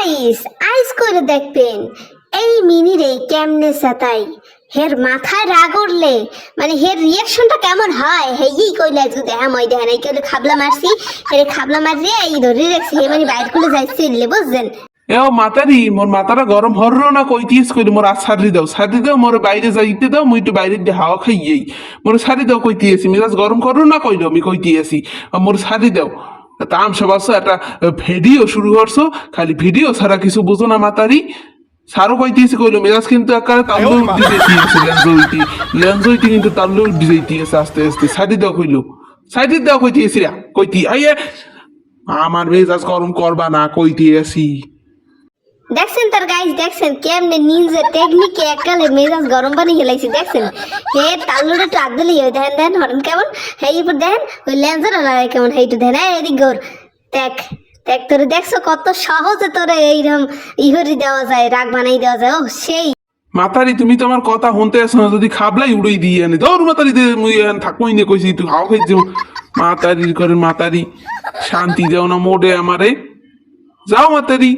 Guys, আইস করে দেখবেন, এই মিনি রে কেমনে সাতাই। হের মাথায় রাগ উঠলে মানে হের রিয়াকশনটা কেমন হয়? হেই কইলে আজকে দেখা মই দেখা নাই, কেউ খাবলা মারছি হেরে খাবলা মারছি, এই ধরে রাখছি হে মানে বাইর করে যাইছে বুঝছেন? এ ও মাতারি, মোর মাথাটা গরম হরলো না কইতিস কইলে মোর আর সারি দাও সারি দাও, মোর বাইরে যাইতে দাও, মুই একটু বাইরে দিয়ে হাওয়া খাইয়েই। মোর সারি দাও কইতিয়েছি মিজাজ গরম করো না কইলো, আমি কইতিয়েছি মোর সারি দাও। তাম সবাস একটা ভিডিও শুরু করছ খালি ভিডিও ছাড়া কিছু বুঝো না মাতারি। সারও কইতিয়েছি কইলো মেজাজ কিন্তু একারে তাল্লুল দিতে দিয়েছে লেনজইতি লেনজইতি কিন্তু তাল্লুল দিতে আস্তে আস্তে। সাইডে দাও কইলো সাইডে দাও কইতিয়েছি রা কইতি আইয়ে আমার মেজাজ গরম করবা না কইতিয়েছি দেখছেন তার গাইস দেখছেন কেমনে নিউজের টেকনিকে একালে মেজাজ গরম পানি খেলাইছি দেখছেন? হে তাল্লুটা একটু আদলি হয়ে দেখেন দেখেন, হরেন কেমন? হেই উপর দেখেন, ওই লেন্সার লাগে কেমন? হেইটু দেখেন, এই এদিক গোর দেখ দেখ তোরে, দেখছ কত সহজে তোরে এইরকম ইহরি দেওয়া যায়, রাগ বানাই দেওয়া যায় ও সেই। মাতারি, তুমি তো আমার কথা শুনতে আসো না, যদি খাবলাই উড়াই দিয়ে আনে দৌড় মাতারি, দে, মুই থাকবই নে কইছি তুই হাও খাইছি মাতারি করে মাতারি, শান্তি দেও না মোড়ে আমারে। যাও মাতারি।